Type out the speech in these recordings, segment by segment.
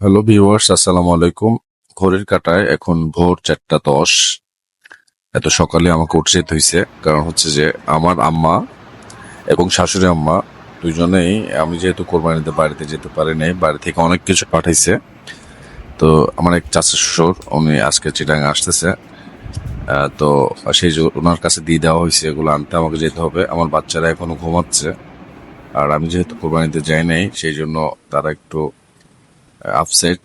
Hello viewers আসসালামু আলাইকুম। ঘড়ির কাটায় এখন ভোর চারটা দশ। এত সকালে আমাকে উঠে যেতে হয়েছে কারণ হচ্ছে যে আমার আম্মা এবং শাশুড়ি আম্মা দুজনেই আমি যেহেতু কোরবানিতে বাড়িতে যেতে পারি নাই, বাড়ি থেকে অনেক কিছু পাঠাইছে। তো আমার এক চাচা শ্বশুর, উনি আজকে চিটাঙ্গে আসতেছে। তো সেই ওনার কাছে দিয়ে দেওয়া হয়েছে এগুলো আনতে আমাকে যেতে হবে। আমার বাচ্চারা এখনও ঘুমাচ্ছে। আর আমি যেহেতু কোরবানিতে যাই নাই, সেই জন্য তারা একটু আপসেট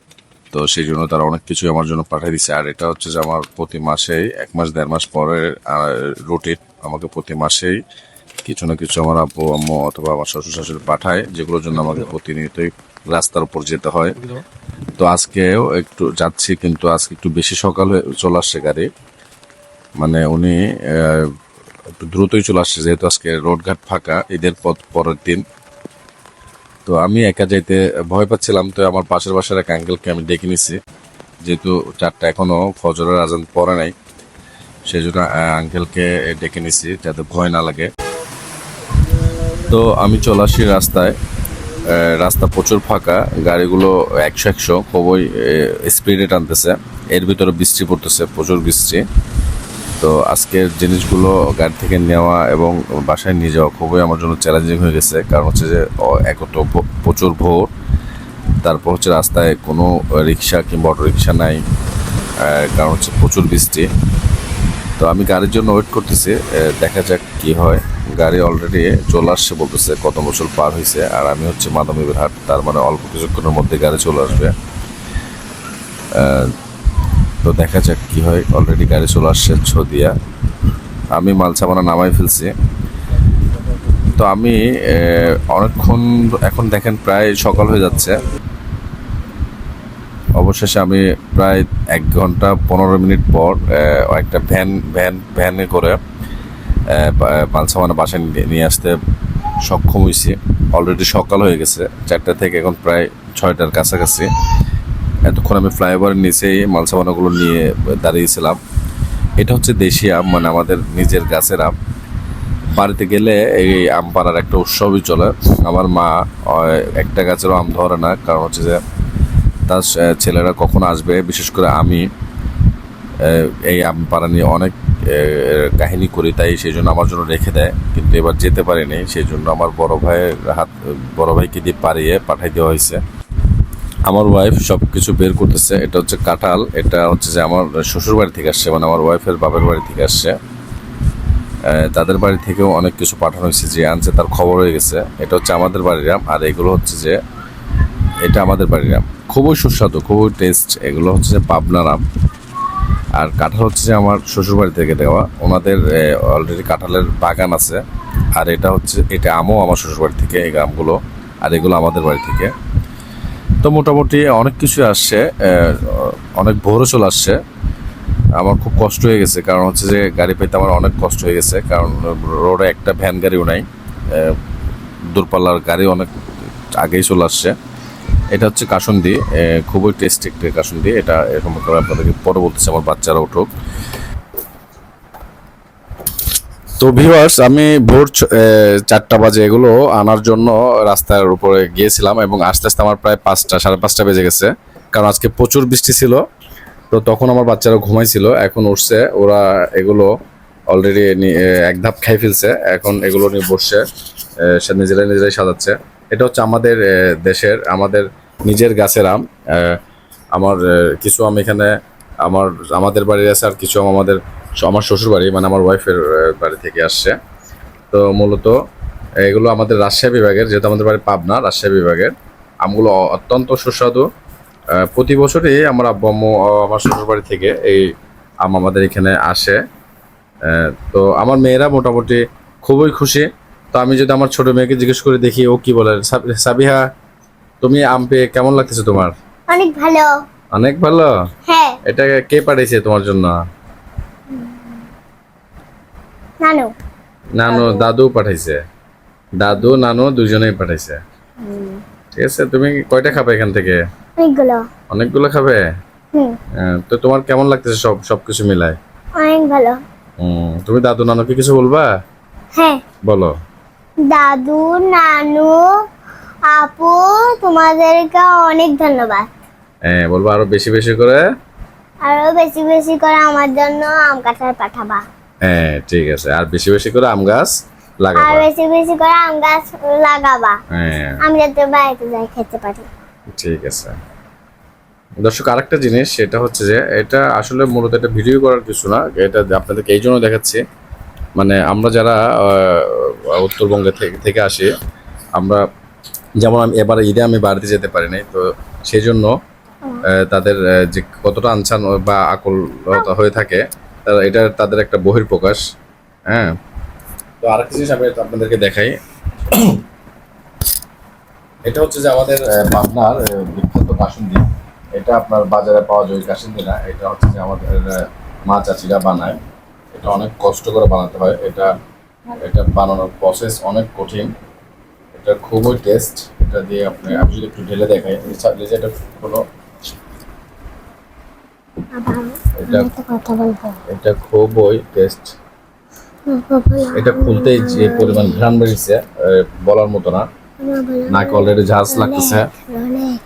তো সেই জন্য তারা অনেক কিছু আমার জন্য পাঠিয়ে দিচ্ছে আর এটা হচ্ছে যে আমার প্রতি মাসেই, এক মাস, দেড় মাস পরের রুটিন আমাকে প্রতি মাসেই কিছু না কিছু আমার আব্বু, আম্মু অথবা আমার শ্বশুর শাশুড়ি পাঠায়, যেগুলোর জন্য আমাকে প্রতিনিয়তই রাস্তার উপর যেতে হয়। তো আজকেও একটু যাচ্ছি, কিন্তু আজকে একটু বেশি সকাল চলে আসছে গাড়ি। মানে উনি একটু দ্রুতই চলে আসছে, যেহেতু আজকে রোডঘাট ফাঁকা, ঈদের পর, পরের দিন। তো আমি একা যাইতে ভয় পাচ্ছিলাম, তো আমার পাশের বাসার এক আঙ্কেলকে আমি ডেকে নিছি। যেহেতু চারটা এখনও ফজরের আজান পরে নাই সেই জন্য আঙ্কেলকে ডেকে নিছি যাতে ভয় না লাগে। তো আমি চলে আসি রাস্তায়। রাস্তা প্রচুর ফাঁকা, গাড়িগুলো একশো একশো, খুবই স্পিডে টানতেছে। এর ভিতরে বৃষ্টি পড়তেছে, প্রচুর বৃষ্টি। তো আজকের জিনিসগুলো গাড়ি থেকে নেওয়া এবং বাসায় নিয়ে যাওয়া খুবই আমার জন্য চ্যালেঞ্জিং হয়ে গেছে। কারণ হচ্ছে যে এক তো প্রচুর ভোর। তারপর হচ্ছে রাস্তায় কোনো রিক্সা কিংবা অটো রিক্সা নাই। কারণ হচ্ছে প্রচুর বৃষ্টি। তো আমি গাড়ির জন্য ওয়েট করতেছি। দেখা যাক কি হয়। গাড়ি অলরেডি চলে আসছে বলতেছে, কত বছর পার হয়েছে আর আমি হচ্ছে মাদামীবের হাট তার মানে অল্প কিছুক্ষণের মধ্যে গাড়ি চলে আসবে। তো দেখা যাক কি হয়। অলরেডি গাড়ি চলে আসছে ছদিয়া। আমি মাল সামানা নামাই ফেলছি। তো আমি অনেকক্ষণ এখন দেখেন প্রায় সকাল হয়ে যাচ্ছে। অবশেষে আমি প্রায় এক ঘণ্টা পনেরো মিনিট পর একটা ভ্যান ভ্যান, ভ্যানে করে মালসামানা বাসায় নিয়ে আসতে সক্ষম হয়েছি অলরেডি সকাল হয়ে গেছে, চারটা থেকে এখন প্রায় ছয়টার কাছাকাছি। এতক্ষণ আমি ফ্লাইওভারের নিচেই মালসামানাগুলো নিয়ে দাঁড়িয়েছিলাম। এটা হচ্ছে দেশি আম মানে আমাদের নিজের গাছের আম। বাড়িতে গেলে এই আম পাড়ার একটা উৎসবই চলে। আমার মা একটা গাছেরও আম ধরে না, কারণ হচ্ছে যে তার ছেলেরা কখন আসবে, বিশেষ করে আমি এই আম পাড়া নিয়ে অনেক কাহিনী করি, তাই সেই জন্য আমার জন্য রেখে দেয়। কিন্তু এবার যেতে পারিনি, সেই জন্য আমার বড় ভাইয়ের হাত, বড় ভাইকে দিয়ে পারিয়ে পাঠাই দেওয়া হয়েছে। আমার ওয়াইফ সব কিছু বের করতেছে। এটা হচ্ছে কাঁঠাল। এটা হচ্ছে যে আমার শ্বশুর বাড়ি থেকে আসছে মানে আমার ওয়াইফের বাপের বাড়ি থেকে আসছে। তাদের বাড়ি থেকেও অনেক কিছু পাঠানো হয়েছে, যে আনছে, তার খবর হয়ে গেছে। এটা হচ্ছে আমাদের বাড়ির আম, আর এগুলো হচ্ছে যে, এটা আমাদের বাড়ির আম। খুবই সুস্বাদু, খুবই টেস্ট এগুলো হচ্ছে যে পাবনার আম। আর কাঁঠাল হচ্ছে যে আমার শ্বশুর বাড়ি থেকে দেওয়া। ওনাদের অলরেডি কাঁঠালের বাগান আছে। আর এটা হচ্ছে, এটা আমও আমার শ্বশুর বাড়ি থেকে এই আমগুলো, আর এগুলো আমাদের বাড়ি থেকে। তো মোটামুটি অনেক কিছু আসছে অনেক ভোরও চলে আসছে। আমার খুব কষ্ট হয়ে গেছে, কারণ হচ্ছে যে গাড়ি পেতে আমার অনেক কষ্ট হয়ে গেছে, কারণ রোডে একটা ভ্যান গাড়িও নাই। দূরপাল্লার গাড়ি অনেক আগেই চলে আসছে। এটা হচ্ছে কাসুন্দি খুবই টেস্টি একটা কাসুন্দি। এটা এ সম্পর্কে আমি আপনাদেরকে পরে বলতেছি, আমার বাচ্চারা উঠুক। তো ভিউয়ার্স আমি ভোর চারটা বাজে এগুলো আনার জন্য রাস্তার উপরে গিয়েছিলাম এবং আস্তে আস্তে আমার প্রায় পাঁচটা, সাড়ে পাঁচটা বেজে গেছে। কারণ আজকে প্রচুর বৃষ্টি ছিল, তো তখন আমার বাচ্চারা ঘুমাইছিল, এখন উঠছে, ওরা এগুলো অলরেডি এক ধাপ খাই ফেলছে, এখন এগুলো নিয়ে বসছে সে নিজেরাই নিজেরাই সাজাচ্ছে। এটা হচ্ছে আমাদের দেশের, আমাদের নিজের গাছের আম আমার কিছু আম এখানে আমার, আমাদের বাড়ির আছে আর কিছু আম আমাদের আমার শ্বশুর বাড়ি মানে আমার ওয়াইফের বাড়ি থেকে আসছে। তো মূলত এগুলো আমাদের রাজশাহী বিভাগের যেহেতু আমাদের বাড়ি পাবনা রাজশাহী বিভাগের। আমগুলো অত্যন্ত সুস্বাদু। প্রতি বছরই আমার আব্বু আম্মু আমার শ্বশুর বাড়ি থেকে এই আম আমাদের এখানে আসে। তো আমার মেয়েরা মোটামুটি খুবই খুশি। তো আমি যদি আমার ছোট মেয়েকে জিজ্ঞেস করে দেখি ও কি বলে? সাব- সাবিহা তুমি আম পেয়ে কেমন লাগতেছে তোমার? অনেক ভালো। অনেক ভালো? হ্যাঁ। এটা কে পাঠিয়েছে তোমার জন্য? নানু। নানু দাদু। পাঠাইছে। দাদু নানু দুজনেই পাঠাইছে। ঠিক আছে তুমি কয়টা খাবে এখান থেকে? অনেকগুলো। অনেকগুলো খাবে? হ্যাঁ, তো তোমার কেমন লাগতেছে সব সবকিছু মিলায়? অনেক ভালো। তুমি দাদু নানুকে কিছু বলবা? হ্যাঁ। বলো। দাদু নানু আপু তোমাদেরকে অনেক ধন্যবাদ। হ্যাঁ বলব আরও বেশি বেশি করে। আরও বেশি বেশি করে আমার জন্য আম কাঁঠাল পাঠাবা। হ্যাঁ ঠিক আছে। আর বেশি বেশি করে আম গাছ আর বেশি বেশি করে আম গাছ লাগাবা। হ্যাঁ। আমি যাতে বাড়িতে যাই খেতে পারি। ঠিক আছে। দর্শক আরেকটা জিনিস সেটা হচ্ছে যে এটা আসলে মূলত এটা ভিডিও করার কিছু না। এটা আপনাদেরকে এই জন্য দেখাচ্ছি। মানে আমরা যারা উত্তরবঙ্গে থেকে থেকে আসি আমরা যেমন আমি এবারে ঈদে আমি বাড়িতে যেতে পারি নাই তো সেই জন্য তাদের যে কতটা আনছান বা আকুলতা হয়ে থাকে এটা তাদের একটা বহির প্রকাশ হ্যাঁ? তো আরেকটা জিনিস আমি আপনাদেরকে দেখাই। এটা হচ্ছে যে আমাদের পাবনার বিখ্যাত কাসুন্দি এটা আপনার বাজারে পাওয়া যায় ওই কাসুন্দি না, এটা হচ্ছে যে আমাদের মা চাচিরা বানায়। এটা অনেক কষ্ট করে বানাতে হয়। এটা এটা বানানোর প্রসেস অনেক কঠিন। এটা খুবই টেস্ট এটা দিয়ে আপনি, আমি যদি একটু ঢেলে দেখাই এটা কোনো এটা একটা কথা বলব? এটা খুবই টেস্ট এটা খুলতেই যে পরিমাণ ঘ্রাণ বেরিয়েছে বলার মতো না। নাকে অলরেডি ঝাঁজ লাগতেছে। অনেক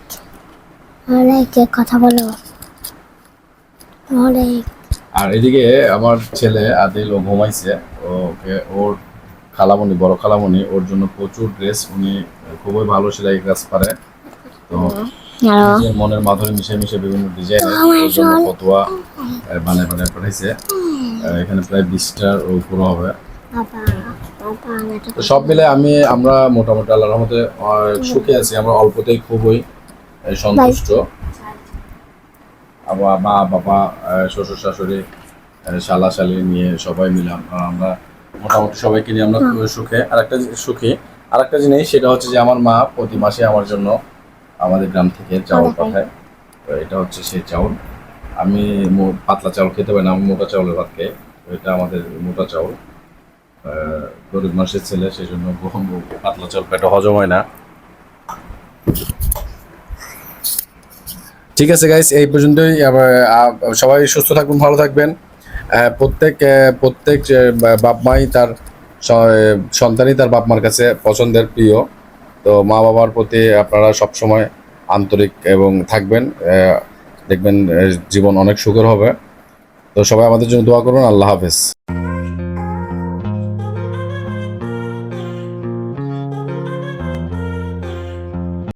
অনেক কথা বলো। অনেক। আর এদিকে আমার ছেলে আদিল ও ঘুমাইছে। ওকে ওর খালামণি বড় খালামণি ওর জন্য প্রচুর ড্রেস উনি খুবই ভালো সেলাই কাজ পারে তো মনের মাধুরী মিশে মিশে বিভিন্ন ডিজাইন ফতোয়া বানায় বানায় পাঠাইছে। এখানে প্রায় বিশটার উপরে হবে। তো সব মিলে আমি আমরা মোটামুটি আল্লাহর রহমতে সুখে আছি। আমরা অল্পতেই খুবই সন্তুষ্ট। আবার মা বাবা শ্বশুর শাশুড়ি শালা শালি নিয়ে সবাই মিলাম আমরা মোটামুটি সবাইকে নিয়ে আমরা খুবই সুখে। আর একটা সুখী। আর একটা জিনিস সেটা হচ্ছে যে আমার মা প্রতি মাসে আমার জন্য আমাদের গ্রাম থেকে চাউল? পাঠায়। তো এটা হচ্ছে সেই চাউল। আমি পাতলা চাউল খেতে পারি না আমি মোটা চাউলের ভাত খাই। এটা আমাদের মোটা চাউল। গরিব মানুষের ছেলে সেই জন্য গহম পাতলা চাউল পেটে হজম হয় না। ঠিক আছে গাইস এই পর্যন্তই। সবাই সুস্থ থাকবেন ভালো থাকবেন। প্রত্যেক প্রত্যেক বাপ মাই তার সন্তানই তার বাপ মার কাছে পছন্দের প্রিয়। তো মা বাবার প্রতি আপনারা সবসময় আন্তরিক এবং থাকবেন। দেখবেন জীবন অনেক সুখের হবে। তো সবাই আমাদের জন্য দোয়া করুন আল্লাহ হাফেজ।